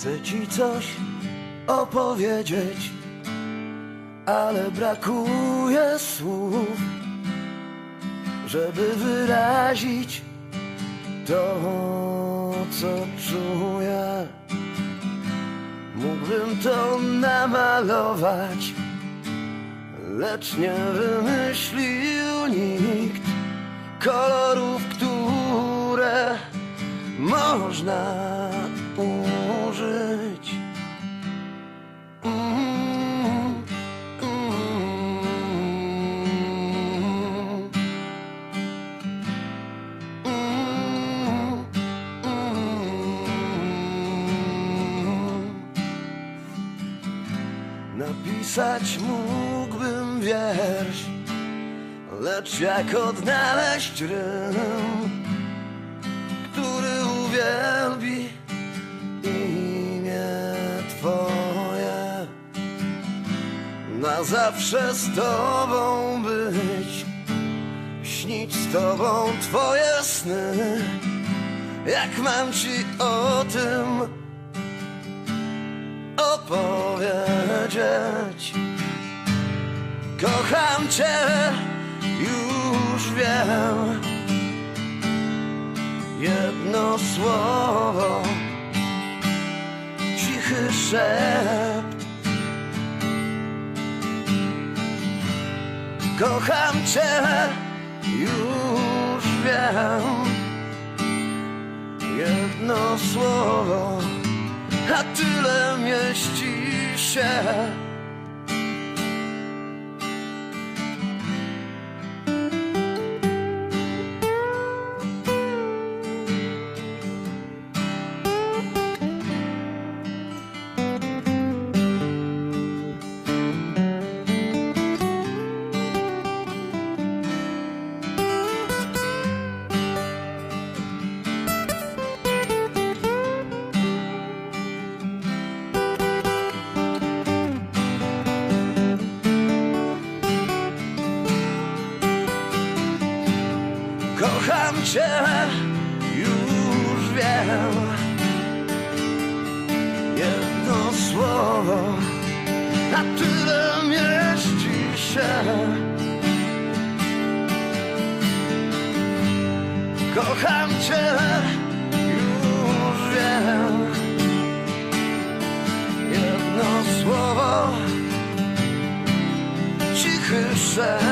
Chcę ci coś opowiedzieć, ale brakuje słów, żeby wyrazić to, co czuję. Mógłbym to namalować, lecz nie wymyślił nikt kolorów, które można Napisać mógłbym wiersz, lecz jak odnaleźć rym, który uwielbi imię Twoje. Na zawsze z Tobą być, śnić z Tobą Twoje sny. Jak mam Ci o tym opowiedzieć? Kocham Cię, już wiem. Jedno słowo, cichy szept. Kocham Cię, już wiem. Jedno słowo, a tyle mieści się. Kocham Cię, już wiem. Jedno słowo, a tyle mieści się. Kocham Cię, już wiem. Jedno słowo, cichy szep.